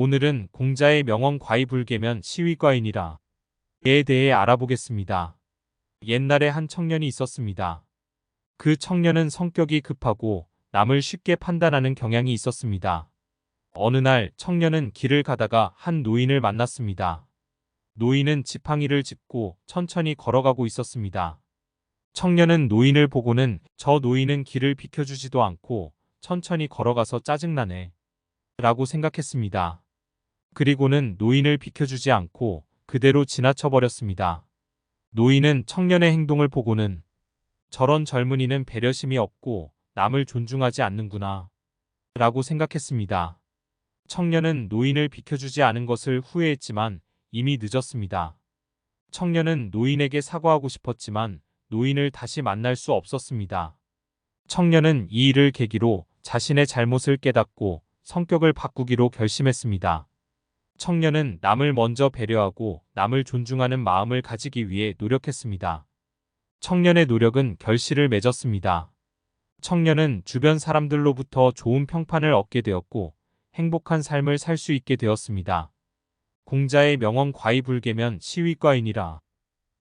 오늘은 공자의 명언 과이불개면 시위과인이라 에 대해 알아보겠습니다. 옛날에 한 청년이 있었습니다. 그 청년은 성격이 급하고 남을 쉽게 판단하는 경향이 있었습니다. 어느 날 청년은 길을 가다가 한 노인을 만났습니다. 노인은 지팡이를 짚고 천천히 걸어가고 있었습니다. 청년은 노인을 보고는 저 노인은 길을 비켜주지도 않고 천천히 걸어가서 짜증나네. 라고 생각했습니다. 그리고는 노인을 비켜주지 않고 그대로 지나쳐 버렸습니다. 노인은 청년의 행동을 보고는 저런 젊은이는 배려심이 없고 남을 존중하지 않는구나. 라고 생각했습니다. 청년은 노인을 비켜주지 않은 것을 후회했지만 이미 늦었습니다. 청년은 노인에게 사과하고 싶었지만 노인을 다시 만날 수 없었습니다. 청년은 이 일을 계기로 자신의 잘못을 깨닫고 성격을 바꾸기로 결심했습니다. 청년은 남을 먼저 배려하고 남을 존중하는 마음을 가지기 위해 노력했습니다. 청년의 노력은 결실을 맺었습니다. 청년은 주변 사람들로부터 좋은 평판을 얻게 되었고 행복한 삶을 살 수 있게 되었습니다. 공자의 명언 과이불개면 시위과인이라.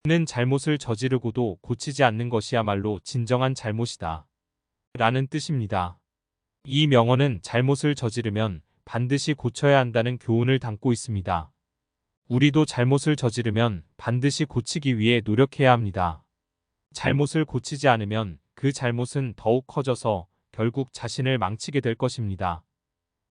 는 잘못을 저지르고도 고치지 않는 것이야말로 진정한 잘못이다. 라는 뜻입니다. 이 명언은 잘못을 저지르면 반드시 고쳐야 한다는 교훈을 담고 있습니다. 우리도 잘못을 저지르면 반드시 고치기 위해 노력해야 합니다. 잘못을 고치지 않으면 그 잘못은 더욱 커져서 결국 자신을 망치게 될 것입니다.